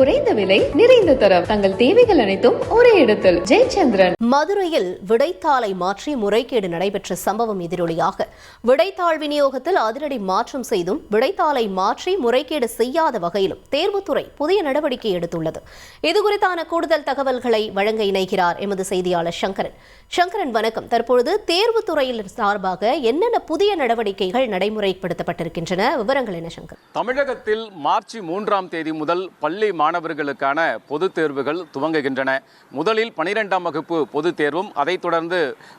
குறைந்த விலை நிறைந்த தரம். தங்கள் தேவைகள் அனைத்தும் ஒரே இடத்தில். ஜெயச்சந்திரன். மதுரையில் விடைத்தாளை மாற்றி முறைகேடு நடைபெற்ற சம்பவம் எதிரொலியாக. விடைத்தாள் விநியோகத்தில் அதிரடி மாற்றம் செய்தும் விடைத்தாளை மாற்றி முறைகேடு செய்யாத வகையிலும் தேர்வுத்துறை புதிய நடவடிக்கை எடுத்துள்ளது. இதுகுறித்தான கூடுதல் தகவல்களை வழங்க இணைகிறார் எமது செய்தியாளர் சங்கரன். சங்கரன் வணக்கம். தற்பொழுது தேர்வுத்துறையில் சார்பாக என்னென்ன புதிய நடவடிக்கைகள் நடைமுறைப்படுத்தப்பட்டிருக்கின்றன? விவரங்கள் என்ன சங்கர்? தமிழகத்தில் மார்ச் மூன்றாம் தேதி முதல் பள்ளி மாணவர்களுக்கான பொதுத் தேர்வுகள் துவங்குகின்றன. முதலில் பனிரெண்டாம் வகுப்பு பொதுத் தேர்வும் அதைத் தொடர்ந்து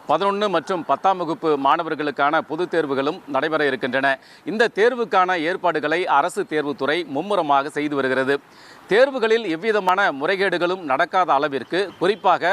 பதினொன்று மற்றும் பத்தாம் வகுப்பு மாணவர்களுக்கான பொதுத் தேர்வுகளும் நடைபெற இருக்கின்றன. இந்த தேர்வுக்கான ஏற்பாடுகளை அரசு தேர்வுத்துறை மும்முரமாக செய்து வருகிறது. தேர்வுகளில் எவ்விதமான முறைகேடுகளும் நடக்காத அளவிற்கு குறிப்பாக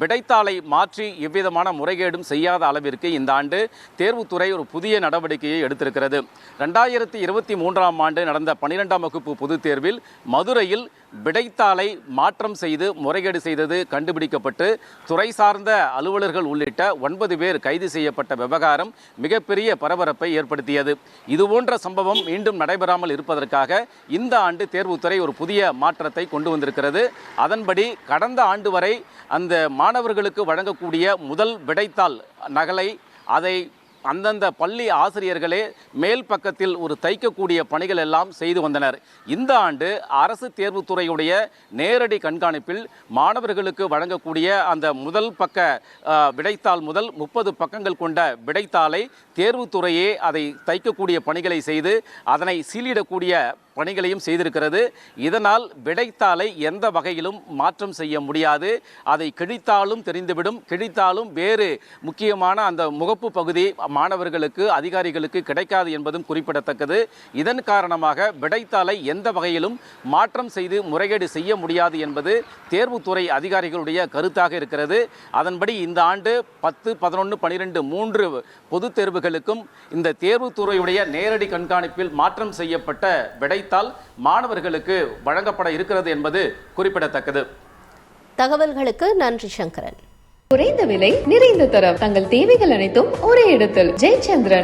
விடைத்தாளை மாற்றி எவ்விதமான முறைகேடும் செய்யாத அளவிற்கு இந்த ஆண்டு தேர்வுத்துறை ஒரு புதிய நடவடிக்கையை எடுத்திருக்கிறது. ரெண்டாயிரத்தி இருபத்தி மூன்றாம் ஆண்டு நடந்த பனிரெண்டாம் வகுப்பு பொதுத் தேர்வில் மதுரையில் விடைத்தாளை மாற்றம் செய்து முறைகேடு செய்தது கண்டுபிடிக்கப்பட்டு துறை சார்ந்த அலுவலர்கள் உள்ளிட்ட ஒன்பது பேர் கைது செய்யப்பட்ட விவகாரம் மிகப்பெரிய பரபரப்பை ஏற்படுத்தியது. இதுபோன்ற சம்பவம் மீண்டும் நடைபெறாமல் இருப்பதற்காக இந்த ஆண்டு தேர்வுத்துறை ஒரு புதிய மாற்றத்தை கொண்டு வந்திருக்கிறது. அதன்படி கடந்த ஆண்டு வரை அந்த மாணவர்களுக்கு வழங்கக்கூடிய முதல் விடைத்தாள் நகலை அதை அந்தந்த பள்ளி ஆசிரியர்களே மேல் பக்கத்தில் ஒரு தைக்கக்கூடிய பணிகள் எல்லாம் செய்து வந்தனர். இந்த ஆண்டு அரசு தேர்வுத்துறையுடைய நேரடி கண்காணிப்பில் மாணவர்களுக்கு வழங்கக்கூடிய அந்த முதல் பக்க விடைத்தாள் முதல் முப்பது பக்கங்கள் கொண்ட விடைத்தாளை தேர்வுத்துறையே அதை தைக்கக்கூடிய பணிகளை செய்து அதனை சீலிடக்கூடிய பணிகளையும் செய்திருக்கிறது. இதனால் விடைத்தாளை எந்த வகையிலும் மாற்றம் செய்ய முடியாது. அதை கிழித்தாலும் தெரிந்துவிடும். கிழித்தாலும் வேறு முக்கியமான அந்த முகப்பு பகுதி மாணவர்களுக்கு அதிகாரிகளுக்கு கிடைக்காது என்பதும் குறிப்பிடத்தக்கது. இதன் காரணமாக விடைத்தாளை எந்த வகையிலும் மாற்றம் செய்து முறைகேடு செய்ய முடியாது என்பது தேர்வுத்துறை அதிகாரிகளுடைய கருத்தாக இருக்கிறது. அதன்படி இந்த ஆண்டு பத்து பதினொன்று பனிரெண்டு மூன்று பொதுத் தேர்வுகளுக்கும் இந்த தேர்வுத்துறையுடைய நேரடி கண்காணிப்பில் மாற்றம் செய்யப்பட்ட விடை விடைத்தாள் மாணவர்களுக்கு வழங்கப்பட இருக்கிறது என்பது குறிப்பிடத்தக்கது. தகவல்களுக்கு நன்றி சங்கரன். குறைந்த விலை நிறைந்த தரம். தங்கள் தேவைகள் அனைத்தும் ஒரே இடத்தில். ஜெயச்சந்திரன்.